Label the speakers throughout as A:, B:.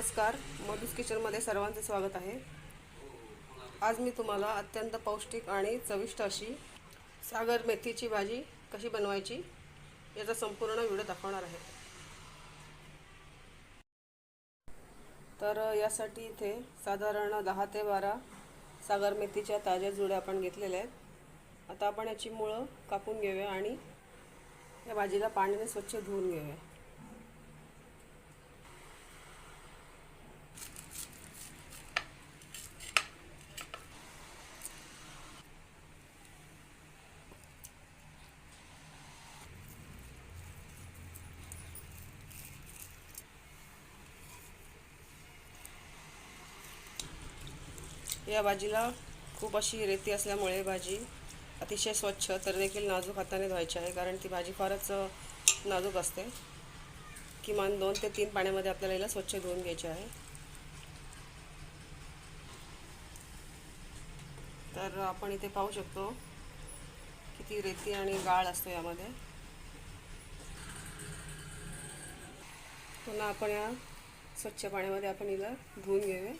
A: नमस्कार मधुस किचनमध्ये सर्वांचे स्वागत आहे. आज मी तुम्हाला अत्यंत पौष्टिक आणि चविष्ट अशी सागर मेथीची भाजी कशी बनवायची याचा संपूर्ण व्हिडिओ दाखवणार आहे. तर यासाठी इथे साधारण दहा ते बारा सागर मेथीच्या ताज्या जुड्या आपण घेतलेल्या आहेत. आता आपण याची मुळं कापून घेऊया आणि या भाजीला पाण्याने स्वच्छ धुवून घेऊया. या भाजीला खूप अशी रेती असल्यामुळे भाजी अतिशय स्वच्छ तर देखील नाजूक हाताने धुवायची आहे कारण ती भाजी फारच नाजूक असते. किमान दोन ते तीन पाण्यामध्ये आपल्याला हिला स्वच्छ धुवून घ्यायची आहे. तर आपण इथे पाहू शकतो किती रेती आणि गाळ असतो यामध्ये. पुन्हा आपण या स्वच्छ पाण्यामध्ये आपण हिला धुवून घेऊया.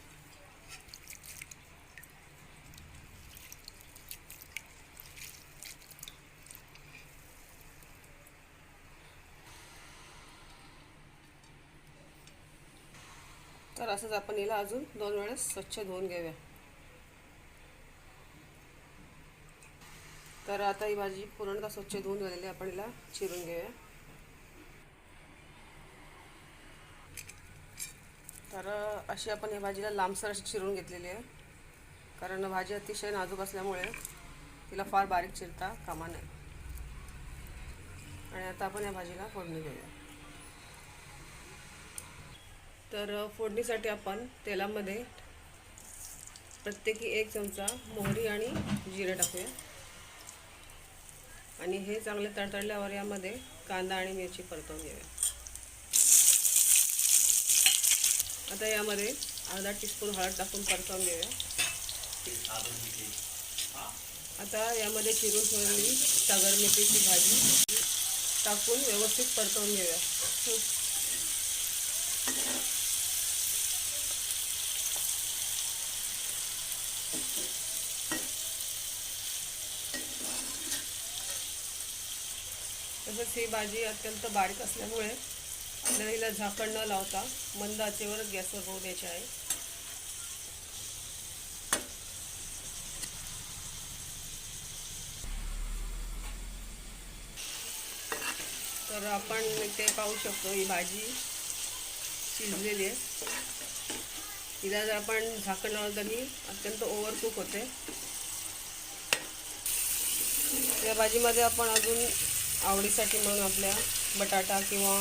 A: तर असंच आपण हिला अजून दोन वेळेस स्वच्छ धुवून घेऊया. तर आता ही भाजी पूर्णतः स्वच्छ धुवून झालेली आपण हिला चिरून घेऊया. तर अशी आपण या भाजीला लांबसर अशी चिरून घेतलेली आहे. कारण भाजी अतिशय नाजूक असल्यामुळे तिला फार बारीक चिरता कामा नये. आणि आता आपण या भाजीला फोडणी घेऊया तर फोडणीसाठी आपण तेलामध्ये प्रत्येकी एक चमचा मोहरी आणि जिरे टाकूया. आणि हे चांगले तडतडल्यावर यामध्ये कांदा आणि मिरची परतवून घेऊया. आता यामध्ये अर्धा टीस्पून हळद टाकून परतवून घेऊया. आता यामध्ये चिरून ठेवलेली सागर मेथीची भाजी टाकून व्यवस्थित परतवून घेऊया. तसंच ही भाजी अत्यंत बारीक असल्यामुळे आपल्याला हिला झाकण न लावता मंद आचेवरच गॅसवर होऊ द्यायची आहे. तर आपण इथे पाहू शकतो ही भाजी शिजलेली आहे. हिला जर आपण झाकण लावलं तरी अत्यंत ओव्हरकुक होते. या भाजीमध्ये आपण अजून आवडीसाठी म्हणून आपल्या बटाटा किंवा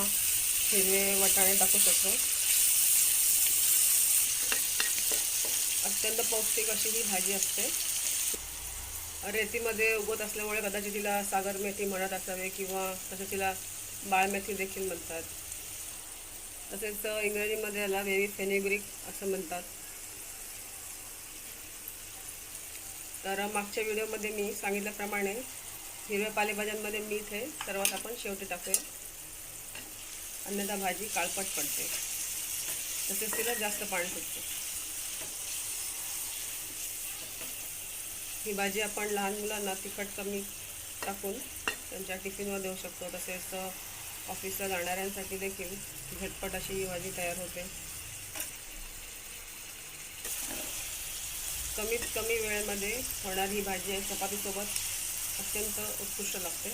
A: हिरवे वटाणे टाकू शकतो. अत्यंत पौष्टिक अशी ही भाजी असते. रेतीमध्ये उगवत असल्यामुळे कदाचित तिला सागर मेथी म्हणत असावे किंवा तसं तिला बाळमेथी देखील म्हणतात. तसेच इंग्रजीमध्ये याला वेरी फेनिग्रिक असं म्हणतात. तर मागच्या व्हिडिओमध्ये मी सांगितल्याप्रमाणे हिरव्या पालेभाज्यांमध्ये मीठ हे सर्वात आपण शेवटी टाकूया. अन्यथा भाजी काळपट पडते. तसेच तिला जास्त पाणी सुटते. ही भाजी आपण लहान मुलांना तिखट कमी टाकून त्यांच्या टिफिनवर देऊ शकतो. तसेच ऑफिसला जाणाऱ्यांसाठी देखील झटपट अशी ही भाजी तयार होते. कमीत कमी वेळेमध्ये होणारी ही भाजी आहे चपातीसोबत. अत्यंत उत्कृष्ट लागते.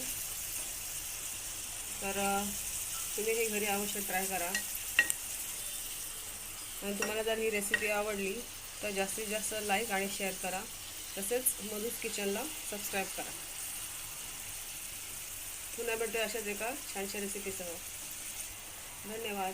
A: तर तुम्ही ही घरी अवश्य ट्राय करा. आणि तुम्हाला जर ही रेसिपी आवडली तर जास्तीत जास्त लाईक आणि शेअर करा. तसेच मधुस किचनला सबस्क्राईब करा. पुन्हा भेटूया अशाच एका छानशा रेसिपीसह धन्यवाद.